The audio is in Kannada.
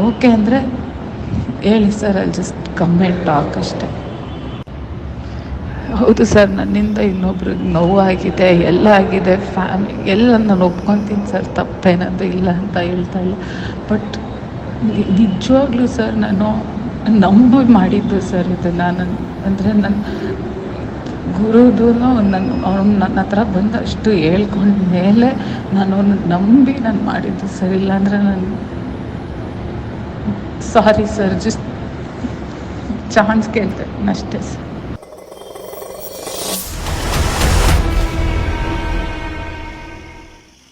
ಓಕೆ ಅಂದರೆ ಹೇಳಿ ಸರ್ ಅಲ್ಲಿ ಜಸ್ಟ್ ಕಮ್ಮೆಂಟ್ ಟಾಕ್ ಅಷ್ಟೆ. ಹೌದು ಸರ್, ನನ್ನಿಂದ ಇನ್ನೊಬ್ರಿಗೆ ನೋವಾಗಿದೆ, ಎಲ್ಲ ಆಗಿದೆ, ಫ್ಯಾಮಿ ಎಲ್ಲ ನಾನು ಒಪ್ಕೊತೀನಿ ಸರ್ ತಪ್ಪೇನದು ಇಲ್ಲ ಅಂತ ಹೇಳ್ತಾ ಇಲ್ಲ. ಬಟ್ ನಿಜವಾಗ್ಲೂ ಸರ್, ನಾನು ನಂಬಿ ಮಾಡಿದ್ದು ಸರ್ ಇದು ನಾನು. ಅಂದರೆ ನನ್ನ ಗುರುದು ನನ್ನ ಅವ್ನು ನನ್ನ ಹತ್ರ ಬಂದಷ್ಟು ಹೇಳ್ಕೊಂಡ ಮೇಲೆ ನಾನು ಅವ್ನ ನಂಬಿ ನಾನು ಮಾಡಿದ್ದು ಸರ್, ಇಲ್ಲಾಂದರೆ ನಾನು ಸಾರಿ ಸರ್ ಜಸ್ಟ್ ಚಾನ್ಸ್ ಕೇಳ್ತೆ ಅಷ್ಟೇ ಸರ್